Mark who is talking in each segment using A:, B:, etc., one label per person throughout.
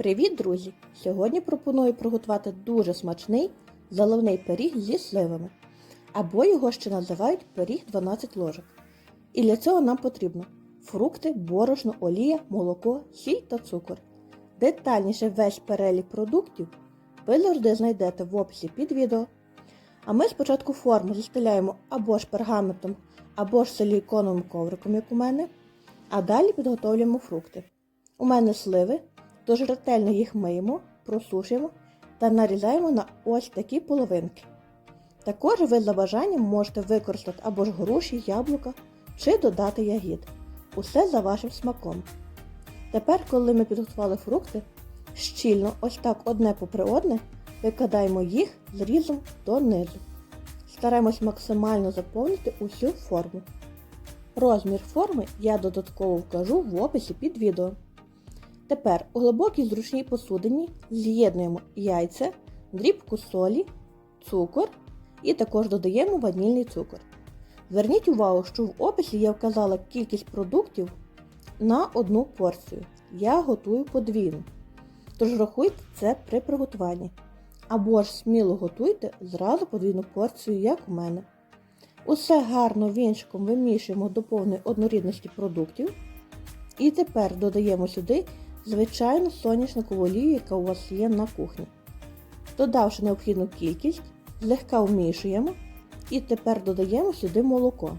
A: Привіт, друзі! Сьогодні пропоную приготувати дуже смачний заливний пиріг зі сливами. Або його ще називають пиріг 12 ложок. І для цього нам потрібно фрукти, борошно, олія, молоко, сіль та цукор. Детальніше весь перелік продуктів ви завжди знайдете в описі під відео. А ми спочатку форму застеляємо або ж пергаментом, або ж силіконовим ковриком, як у мене, а далі підготовлюємо фрукти. У мене сливи, тож ретельно їх миємо, просушуємо та нарізаємо на ось такі половинки. Також ви за бажанням можете використати або ж груші, яблука чи додати ягід. Усе за вашим смаком. Тепер, коли ми підготували фрукти, щільно ось так одне попри одне викладаємо їх зрізом донизу. Стараємось максимально заповнити усю форму. Розмір форми я додатково вкажу в описі під відео. Тепер у глибокій зручній посудині з'єднуємо яйця, дрібку солі, цукор і також додаємо ванільний цукор. Зверніть увагу, що в описі я вказала кількість продуктів на одну порцію. Я готую подвійну. Тож рахуйте це при приготуванні. Або ж сміло готуйте зразу подвійну порцію, як у мене. Усе гарно вінчиком вимішуємо до повної однорідності продуктів. І тепер додаємо сюди звичайну соняшникову олію, яка у вас є на кухні. Додавши необхідну кількість, злегка вмішуємо і тепер додаємо сюди молоко.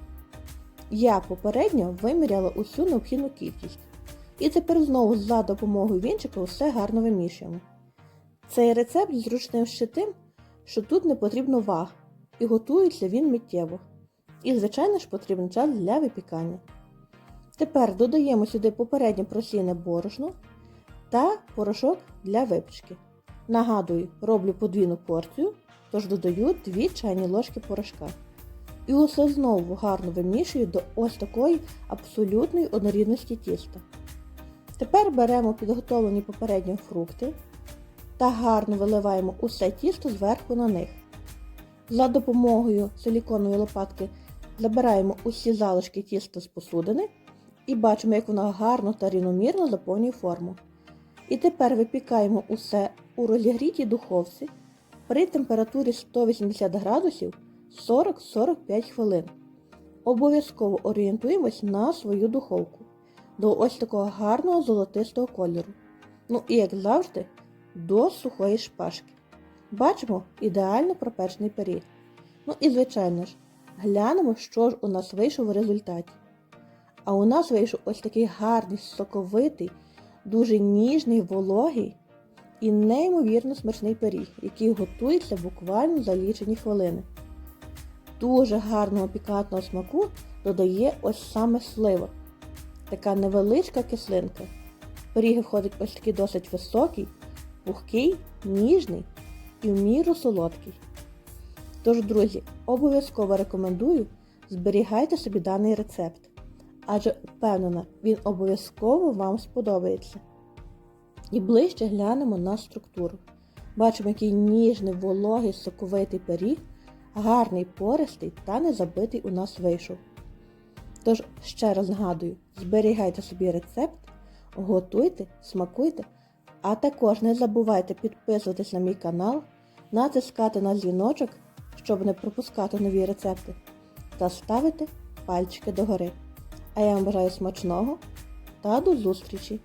A: Я попередньо виміряла усю необхідну кількість. І тепер знову за допомогою вінчика все гарно вимішуємо. Цей рецепт зручним ще тим, що тут не потрібно ваг, і готується він миттєво. І, звичайно ж, потрібен час для випікання. Тепер додаємо сюди попередньо просійне борошно та порошок для випічки. Нагадую, роблю подвійну порцію, тож додаю 2 чайні ложки порошка. І усе знову гарно вимішую до ось такої абсолютної однорідності тіста. Тепер беремо підготовлені попередньо фрукти та гарно виливаємо усе тісто зверху на них. За допомогою силіконової лопатки забираємо усі залишки тіста з посудини і бачимо, як воно гарно та рівномірно заповнює форму. І тепер випікаємо усе у розігрітій духовці при температурі 180 градусів 40-45 хвилин. Обов'язково орієнтуємось на свою духовку до ось такого гарного золотистого кольору. Ну і, як завжди, до сухої шпажки. Бачимо ідеально пропечений пиріг. Ну і, звичайно ж, глянемо, що ж у нас вийшов в результаті. А у нас вийшов ось такий гарний, соковитий, дуже ніжний, вологий і неймовірно смачний пиріг, який готується буквально за лічені хвилини. Дуже гарного пікантного смаку додає ось саме слива. Така невеличка кислинка. Пиріг виходить ось такий досить високий, пухкий, ніжний і в міру солодкий. Тож, друзі, обов'язково рекомендую зберігайте собі даний рецепт, адже впевнена, він обов'язково вам сподобається. І ближче глянемо на структуру. Бачимо, який ніжний, вологий, соковитий пиріг, гарний пористий та не забитий у нас вийшов. Тож, ще раз нагадую, зберігайте собі рецепт, готуйте, смакуйте, а також не забувайте підписуватись на мій канал, натискати на дзвіночок, щоб не пропускати нові рецепти, та ставити пальчики догори. А я вам бажаю смачного та до зустрічі!